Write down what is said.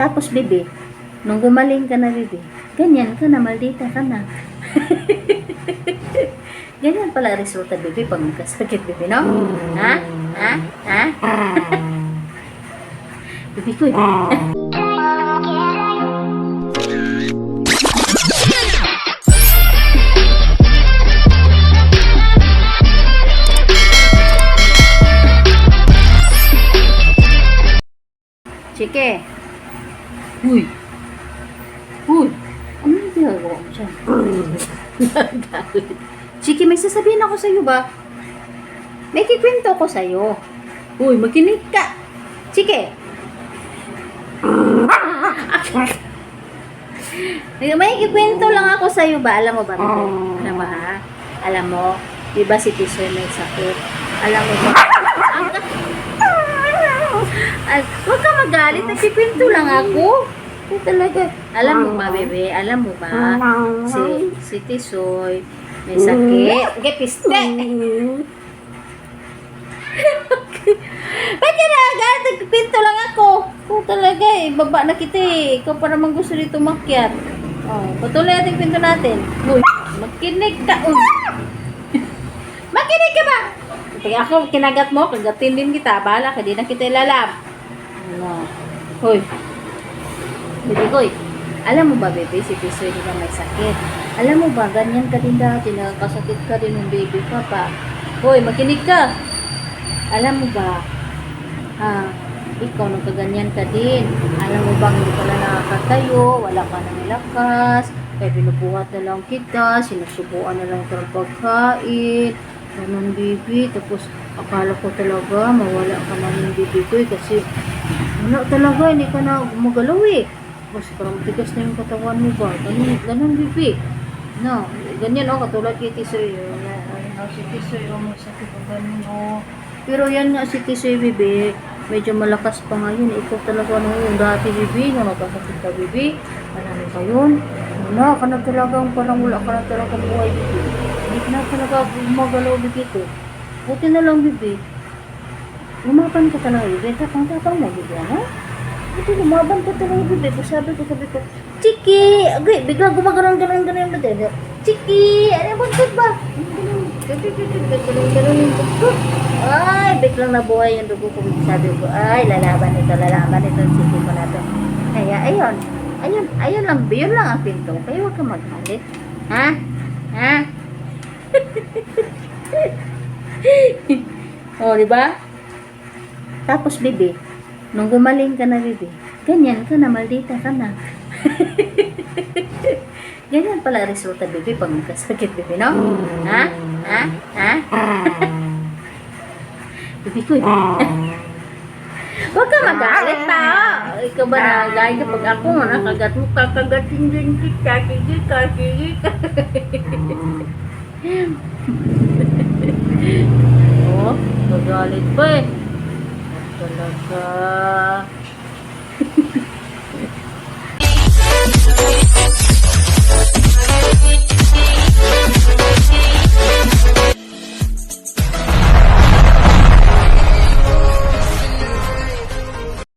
Tapos, bebe, nung gumaling ka na, bebe, ganyan ka na, maldita ka na. ganyan pala resulta, bebe, pag magkasakit, bebe, no? Ha? Ha? Ha? bebe ko. Chike. Uy. Uy. Ano yung ginagawa mo siya? Chike, may sasabihin ako sa'yo ba? May kikwento ko sa'yo. Uy, makinig ka. Chike. may kikwento lang ako sa'yo ba? Alam mo ba? Alam mo ha? Alam mo, di ba si Tisoy may sakit? Alam mo ba? Huwag ka magalit. Nagkikwento lang ako. Ay, talaga. Alam mo ba, bebe? Alam mo ba? Si, si Tisoy may sakit. Okay, piste. Ba't ka nagalit? Nagkikwento lang ako. Oo, talaga eh. Baba na kita eh. Ikaw pa naman gusto dito makyat. Oh, patuloy natin kwento natin. Uy, makinig ka. Uy. makinig ka ba? Pag ako kinagat mo, kagatin din kita. Bahala ka, di na kita ilalab. Ano? Hoy. Baby koy. Alam mo ba, baby, si Tisoy di ba may sakit? Alam mo ba, ganyan ka din dati, nakakasakit ka din ng baby ka pa. Hoy, makinig ka. Alam mo ba, ah, ikaw nagkaganyan ka din. Alam mo bang hindi ka na nakakatayo, wala ka ng lakas, kaya binubuhat na lang kita, sinusubuan na lang ka ng pagkain, ganun baby, tapos akala ko talaga mawala ka na ng baby ko eh, kasi wala talaga, hindi ka na gumagalaw eh. Kasi parang tigas na yung katawan mo ba? Ganun, ganun baby. No, ganyan oh, katulad kay Tisoy. oh, na- Ano, si Tisoy, oh, may sakit o ganun, oh. Pero yan nga si Tisoy, bebe, medyo malakas pa ngayon. Ikaw talaga ano yung dati, bebe, nung nagkasakit ka, bebe. Ano pa yun? Wala ka na talagang parang wala ka na talagang buhay, bebe. Hindi na talaga gumagalaw, bebe ko. Buti na lang, bebe. Lumaban ka talaga, bebe. Tapang-tapang mo, bebe, ano? Buti lumaban ka talaga, bebe. Kung sabi ko, sabi ko, Chiki! Agay, bigla gumagano'n, gano'n, gano'n, gano'n. Chiki! Ano yung ba? Yung buntot. Ay, biglang nabuhay yung dugo ko. Sabi ko, ay, lalaban ito, lalaban ito, Chiki ko na to. Kaya, ayun. Ayun, ayun lang, yun lang ang pinto. Kaya huwag ka maghalit. Ha? Ha? oh, di ba? Tapos, bebe, nung gumaling ka na, bebe, ganyan ka na, maldita ka na. ganyan pala resulta, bebe, pag magkasakit, bebe, no? Ha? Ha? Ha? bebe ko. Huwag ka magalit pa. Ikaw ba nagagalit kapag ako nakagat mo, kakagatin din kita, sige ka, sige ka. Oh, magalit pa eh. Talaga.